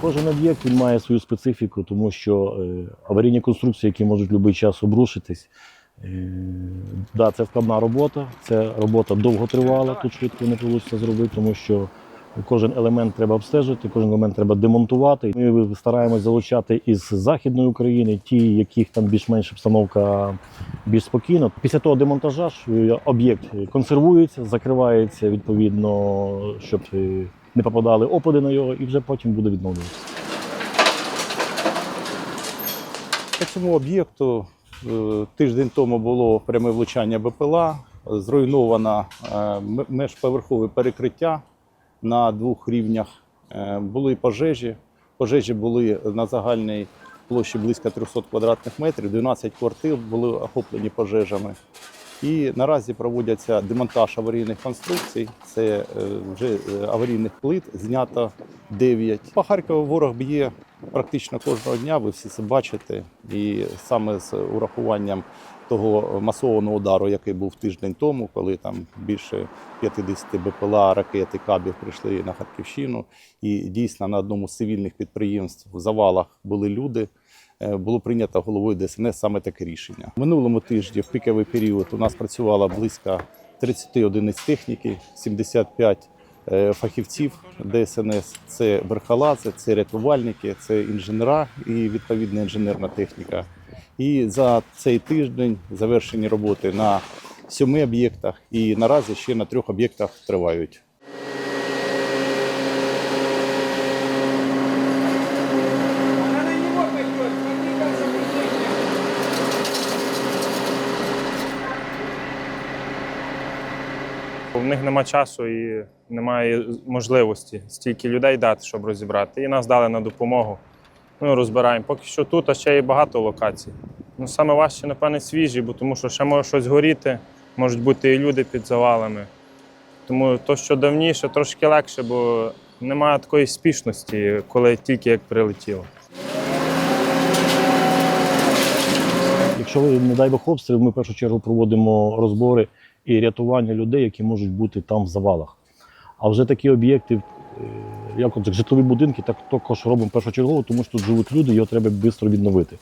Кожен об'єкт він має свою специфіку, тому що е, аварійні конструкції, які можуть будь-який час обрушитись. Е, да, це вкладна робота, це робота довготривала, тут швидко не вийде зробити, тому що кожен елемент треба обстежити, кожен елемент треба демонтувати. Ми стараємось залучати із Західної України, ті, яких там більш-менш обстановка більш спокійна. Після того демонтажа е, об'єкт консервується, закривається відповідно, щоб е, не попадали опади на його, і вже потім буде відновлюватися. По цьому об'єкту е, тиждень тому було пряме влучання БПЛА, зруйновано межповерхове перекриття на двох рівнях. Е, Були пожежі. Пожежі були на загальній площі близько 300 квадратних метрів, 12 квартир були охоплені пожежами. І наразі проводяться демонтаж аварійних конструкцій. Це е, вже е, аварійних плит знято 9. По Харкову ворог б'є практично кожного дня. Ви всі це бачите. І саме з урахуванням того масованого удару, який був тиждень тому, коли там більше 50 БПЛА, ракети, кабів прийшли на Харківщину. І дійсно на одному з цивільних підприємств в завалах були люди. Е, Було прийнято головою ДСНС саме таке рішення. Минулому тижні, в піковий період, у нас працювало близько 30 одиниць техніки, 75 е, фахівців ДСНС. Це верхолази, це рятувальники, це інженера і відповідна інженерна техніка. І за цей тиждень завершені роботи на сьоми об'єктах, і наразі ще на трьох об'єктах тривають. В них нема часу і немає можливості стільки людей дати, щоб розібрати. І нас дали на допомогу. Ми розбираємо. Поки що тут, а ще є багато локацій. Ну, саме важче, напевне, свіжі, бо тому що ще може щось горіти, можуть бути і люди під завалами. Тому то, що давніше, трошки легше, бо немає такої спішності, коли тільки як прилетіло. Якщо не дай Бог обстріл, ми в першу чергу проводимо розбори і рятування людей, які можуть бути там в завалах. А вже такі об'єкти, е, як от житлові будинки, так також робимо першочергово, тому що тут живуть люди, його треба швидко відновити.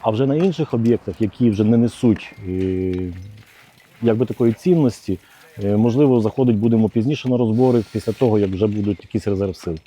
А вже на інших об'єктах, які вже не несуть е, якби такої цінності, е, можливо, заходить будемо пізніше на розбори, після того, як вже будуть якісь резерв сил.